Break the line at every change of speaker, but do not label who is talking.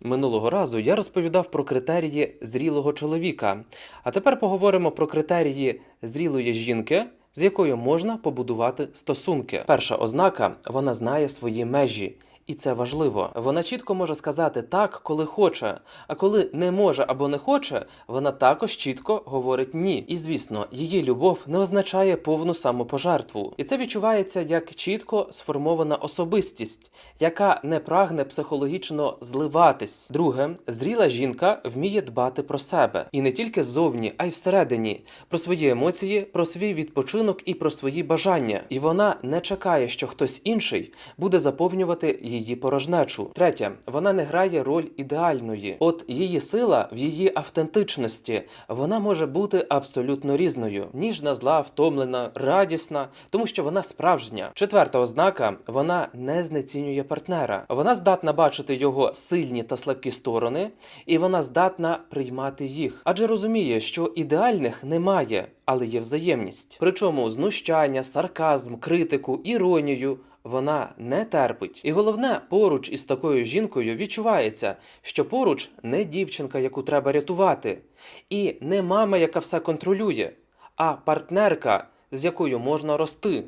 Минулого разу я розповідав про критерії зрілого чоловіка. А тепер поговоримо про критерії зрілої жінки, з якою можна побудувати стосунки. Перша ознака вона знає свої межі. І це важливо. Вона чітко може сказати так, коли хоче. А коли не може або не хоче, вона також чітко говорить ні. І звісно, її любов не означає повну самопожертву. І це відчувається як чітко сформована особистість, яка не прагне психологічно зливатись. Друге, зріла жінка вміє дбати про себе і не тільки ззовні, а й всередині, про свої емоції, про свій відпочинок і про свої бажання. І вона не чекає, що хтось інший буде заповнювати її порожнечу. Третє, вона не грає роль ідеальної. От її сила в її автентичності. Вона може бути абсолютно різною: ніжна, зла, втомлена, радісна, тому що вона справжня. Четверта ознака вона не знецінює партнера. Вона здатна бачити його сильні та слабкі сторони, і вона здатна приймати їх, адже розуміє, що ідеальних немає, але є взаємність. Причому знущання, сарказм, критику, іронію. Вона не терпить, і головне, поруч із такою жінкою відчувається, що поруч не дівчинка, яку треба рятувати, і не мама, яка все контролює, а партнерка, з якою можна рости.